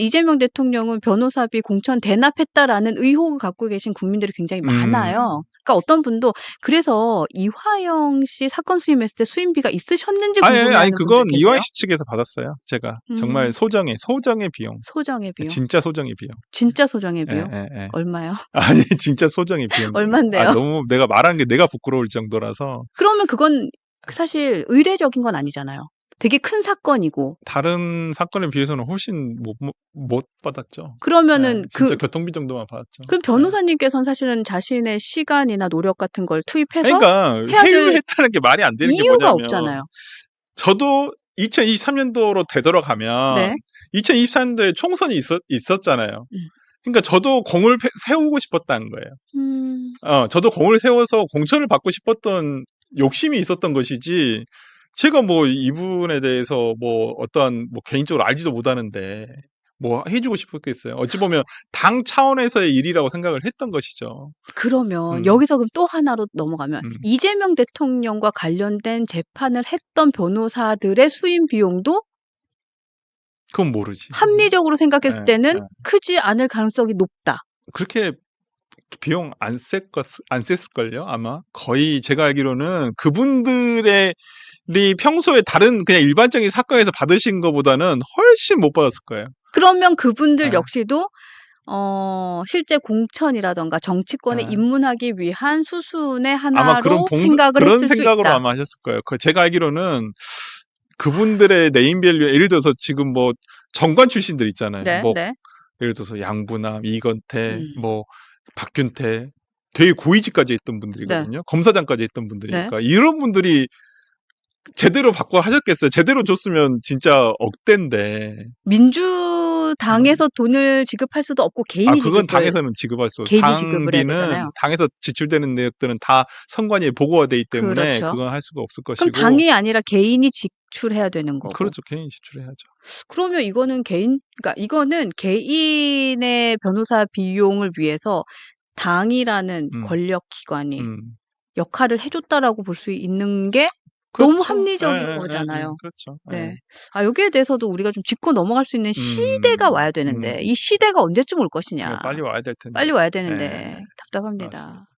이재명 대통령은 변호사비 공천 대납했다라는 의혹을 갖고 계신 국민들이 굉장히 음. 많아요. 그러니까 어떤 분도 그래서 이화영 씨 사건 수임했을 때 수임비가 있으셨는지 아니, 궁금해하는 아니 그건 이화영. 씨 측에서 받았어요. 제가 음. 정말 소정의 소정의 비용, 소정의 비용. 진짜 소정의 비용. 진짜 소정의 예, 비용. 예, 예. 얼마요? 아니 진짜 소정의 비용. 얼만데요? 아, 너무 내가 말하는 게 내가 부끄러울 정도라서 그러면 그건 사실 의례적인 건 아니잖아요. 되게 큰 사건이고. 다른 사건에 비해서는 훨씬 못, 못- 못 받았죠. 그러면은 예, 진짜 그 교통비 정도만 받았죠. 그 변호사님께서는 사실은 자신의 시간이나 노력 같은 걸 투입해서 그러니까 회유했다는 게 말이 안 되는 게 이유가 뭐냐면 없잖아요. 저도 2023년도로 되돌아가면 네. 2024년도에 총선이 있었, 있었잖아요. 음. 그러니까 저도 공을 패- 세우고 싶었다는 거예요. 음, 어, 저도 공을 세워서 공천을 받고 싶었던 욕심이 있었던 것이지. 제가 뭐 이분에 대해서 뭐 어떠한 뭐 개인적으로 알지도 못하는데 뭐 해주고 싶었겠어요. 어찌 보면 당 차원에서의 일이라고 생각을 했던 것이죠. 그러면 음. 여기서 그럼 또 하나로 넘어가면 음. 이재명 대통령과 관련된 재판을 했던 변호사들의 수임 비용도 그건 모르지. 합리적으로 생각했을 네, 때는 네. 크지 않을 가능성이 높다. 그렇게 비용 안 셌, 안 셌을걸요, 아마. 거의 제가 알기로는 그분들의 이 평소에 다른 그냥 일반적인 사건에서 받으신 것보다는 훨씬 못 받았을 거예요. 그러면 그분들 네. 역시도 어, 실제 공천이라던가 정치권에 네. 입문하기 위한 수순의 아마 하나로 그런 봉 생각을 그런 했을 수 생각으로. 아마 하셨을 거예요. 그 제가 알기로는 그분들의 네임밸류 예를 들어서 지금 뭐 정관 출신들 있잖아요. 네, 뭐 네. 예를 들어서 양부남, 이건태, 음. 뭐 박균태 되게 고위직까지 있던 분들이거든요. 검사장까지 있던 분들이니까 네. 이런 분들이 제대로 받고 하셨겠어요. 제대로 줬으면 진짜 억대인데. 민주 당에서 돈을 지급할 수도 없고 개인이 음. 아 그건 지급을 당에서는 지급할 수. 개인이 지급을 해야 당비는 되잖아요. 당에서 지출되는 내역들은 다 선관위에 보고가 돼 있기 때문에 그렇죠. 그건 할 수가 없을 것이고. 그럼 당이 아니라 개인이 지출해야 되는 거고. 그렇죠. 개인 지출해야죠. 그러면 이거는 개인, 그러니까 이거는 개인의 변호사 비용을 위해서 당이라는 음. 권력 기관이 음. 역할을 해줬다라고 볼 수 있는 게 너무 그렇죠. 합리적인 예, 예, 거잖아요. 예, 그렇죠. 네. 예. 아, 여기에 대해서도 우리가 좀 짚고 넘어갈 수 있는 시대가 음, 와야 되는데, 음. 이 시대가 언제쯤 올 것이냐. 빨리 와야 될 텐데. 빨리 와야 되는데, 네. 답답합니다. 맞습니다.